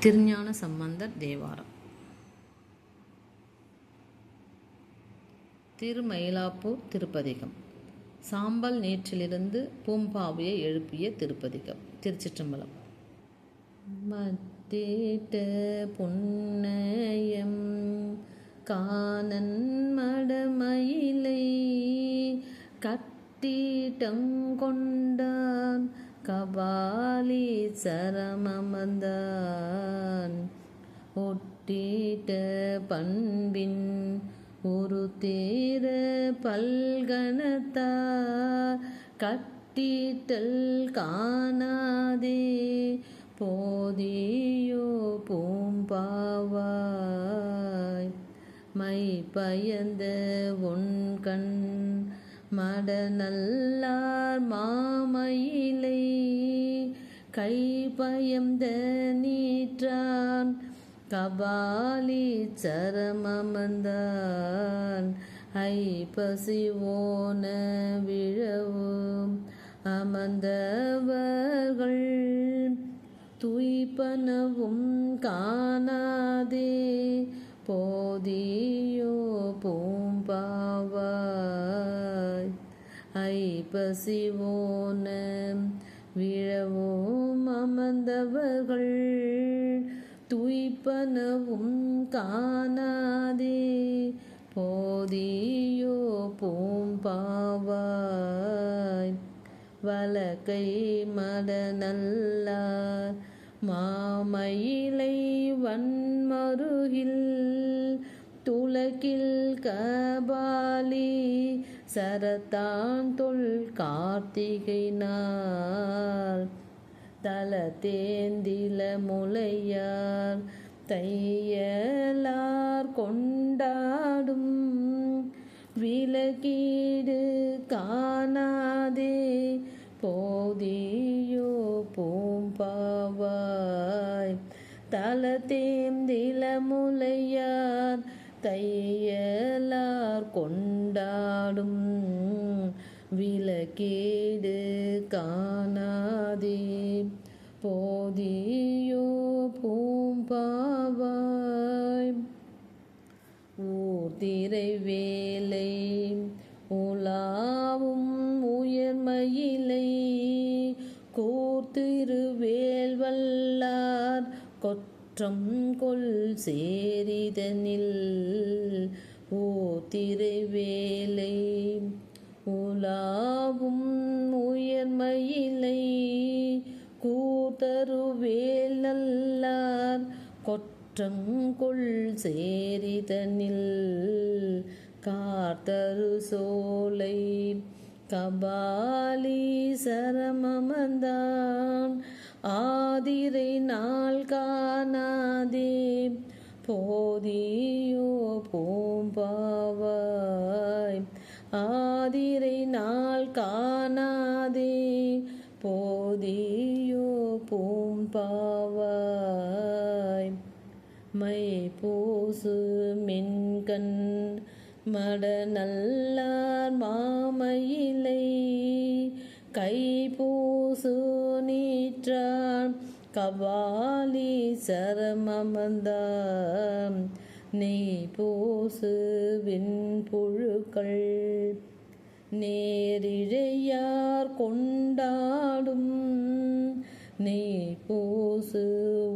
திருஞான சம்பந்தர் தேவாரம். திருமயிலாப்பூர் திருப்பதிகம். சாம்பல் நேற்றிலிருந்து பூம்பாவையை எழுப்பிய திருப்பதிகம் திருச்சிற்றம்பலம். மத்தேட்ட புன்னயம் காணன் மடமயிலை கட்டிட்டங்கொண்டான் கபாலி சரமமந்தான். ஒட்டிட்ட பண்பின் ஒரு தேர பல்கணத்தார். கட்டிட்டல் காணாதே போதியோ பூம்பாவாய். மை பயந்த உன் கண் மடநல்லார் மாமயிலை கை பயந்த நீற்றான் கபாலி சரமமர்ந்தான். ஐ ஓன விழவும் அமர்ந்தவர்கள். துய்ப்பனவும் காணாதே போதியோ பூம்பாவா பசிவோன விழவோம் அமர்ந்தவர்கள். துய்ப்பனவும் காணாதே. போதியோ பூம்பாவாய். வலக்கை மடநல்லார். மாமயிலை வன்மருகில் துலகில் கபாலி சரத்தான் தொல் கார்த்திகை நாள். தல தேந்தில முளையார் தையலார் கொண்டாடும். விலகீடு காணாதே போதியோ பூம்பாவாய். தல தேந்தில முளையார் தையலார் கொண்டாடும் விலக்கேடு காணாதே. போதியோ பூம்பாவாய். ஊர்திரை வேலை உலாவும் உயர்மயிலை. கூர்த்திருவேல் வல்லார் கொற்றம் கொல் சேரிதனில். ஓ வேலை உலாவும் உயர்மயிலை. கூத்தருவேல் நல்லார் கொற்றங்கொள் சேரிதனில். காத்தரு சோலை கபாலி சரமமந்தான் ஆதிரை நாள் காணாதே. போதியோ பூம்பாவாய். ஆதிரை நாள் காணாதே. போதியோ பூம்பாவாய். மை பூசு மின்கண் மட நல்லார் மாமயிலை. கை பூசு நீற்ற கவாலி சரமமந்தாம். நெய் பூசு விண்புழுக்கள் நேரிழையார் கொண்டாடும். நெய் பூசு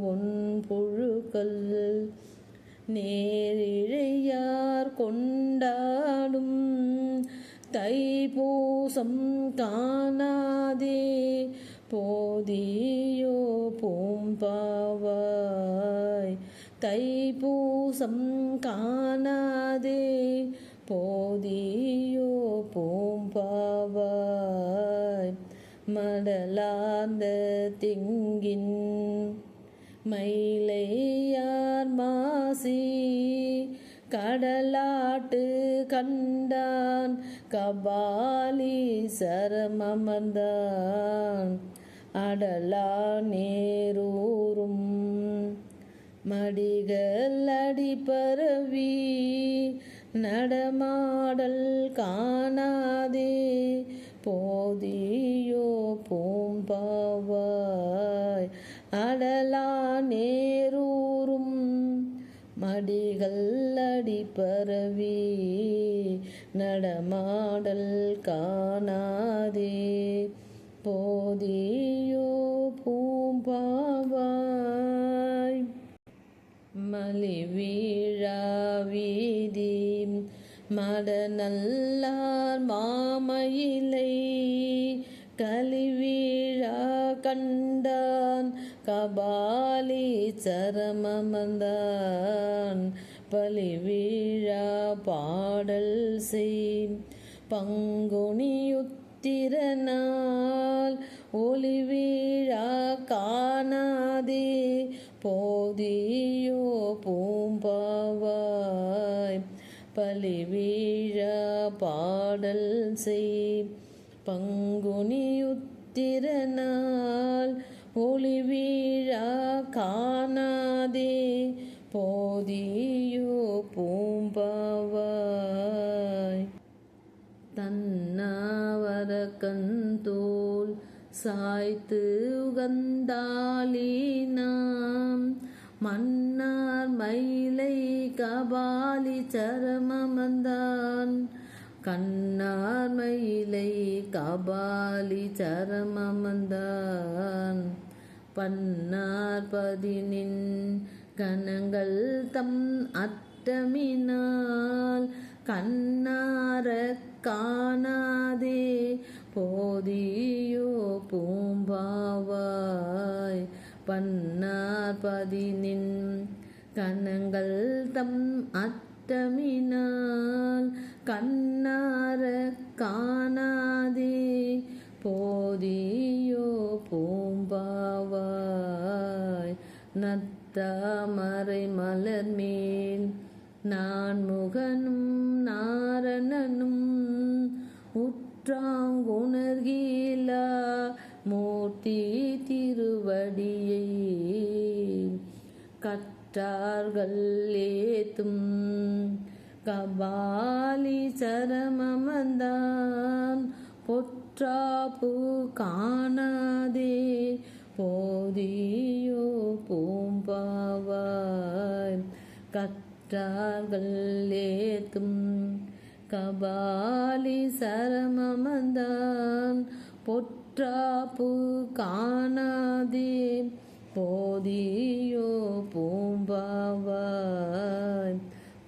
ஒன் புழுக்கள். நேரிழையார் கொண்டாடும். தைப்பூசம் காணாதே. போதியோ பூம்பாவாய். தைப்பூசம் காணாதே போதியோ பூம்பாவாய். மடலார்ந்த திங்கின் மயிலையார் மாசி? கடலாட்டு கண்டான் கபாலி சரமமர்ந்தான். அடலா நேரூரும் மடிகள் அடிப்பரவி நடமாடல் காணாதே. போதியோ பூம்பாவாய் அடலா நேரு அடிகள் அடிப்பரவி நடமாடல் காணாதே. போதியோ பூம்பாவாய். மலிவீழா மட நல்லார் மாமயிலை. கலிவீழா கண்டான் கபாலி சரமமந்தான் பலிவீழா பாடல் செய். திறனால் ஒளிவீழா காணாதே. போதியோ பூம்பாவாய் பலிவீழா பாடல் செய். பங்குனியுத்திரனால் ஒளிவீழா காணாதே. போதியோ பூம்பாவாய் தன்னா கந்தோல் சாய்த்து உகந்தாலே நாம். மன்னார் மயிலை கபாலி சரமமந்தான் கண்ணார் மயிலை கபாலி சரமமந்தான் பன்னார் பதினின் கணங்கள் தம் அட்டமினால். கண்ணார காணாதே போதியோ பூம்பாவாய் பன்னார் பதினின் கணங்கள் தம் அத்தமினால் கண்ணார காணாதே. போதியோ பூம்பாவாய் நத்தாமரை மலர் மேல் நான் முகனும் நாரணனும் உற்றாங்குணர்கீலா மூர்த்தி திருவடியை கற்றார்கள் ஏத்தும். கபாலி சரமமந்தான் பொற்றாப்பு காணாதே. போதியோ பூம்பாவாய் கற்றார்கள் ஏத்தும். கபாலி சரமமந்தான் பொற்றாப்பு காணாதே போதியோ பூம்பாவாய்.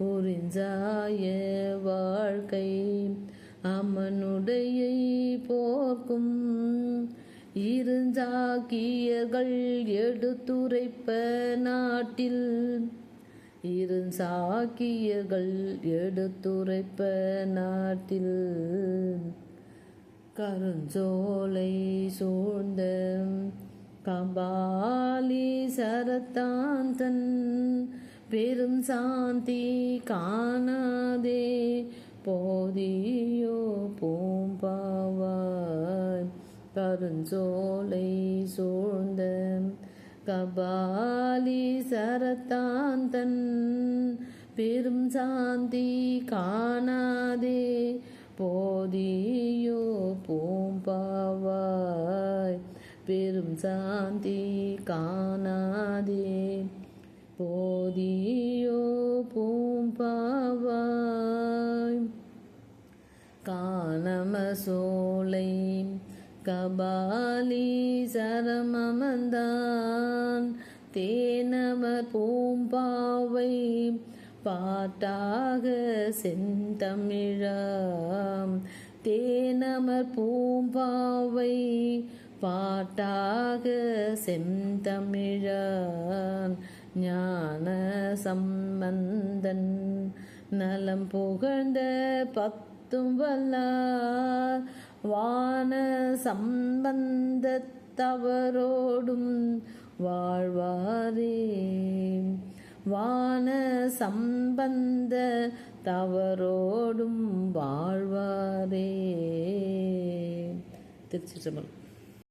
உறிஞ்சாய வாழ்க்கை அம்மனுடைய போர்க்கும். இருஞ்சாக்கியர்கள் எடுத்துரைப்ப நாட்டில் இருஞ்சாக்கியர்கள் எடுத்துரைப்ப நாட்டில் கருஞ்சோலை சூழ்ந்த கபாலி சரத்தாந்தன் பெரும் சாந்தி காணாதே போதியோ பூம்பாவாய். கருஞ்சோலை சூழ்ந்த கபாலி சரத்தாந்தன் பெரும் சாந்தி காணாதே. போதியோ பூம்பாவாய். பெரும் சாந்தி காணாதே. போதியோ பூம்பாவாய். காணம சோலை கபா பாட்டாக செந்தமிழாம். தேனமர் பூம்பாவை பாட்டாக செந்தமிழான். ஞான சம்பந்தன் நலம் புகழ்ந்த பத்தும் வல்லார் வான சம்பந்தத்தவரோடும் வாழ்வாரே. வான சம்பந்த தவறோடும் வாழ்வாரே. திருச்சிற்றம்பலம்.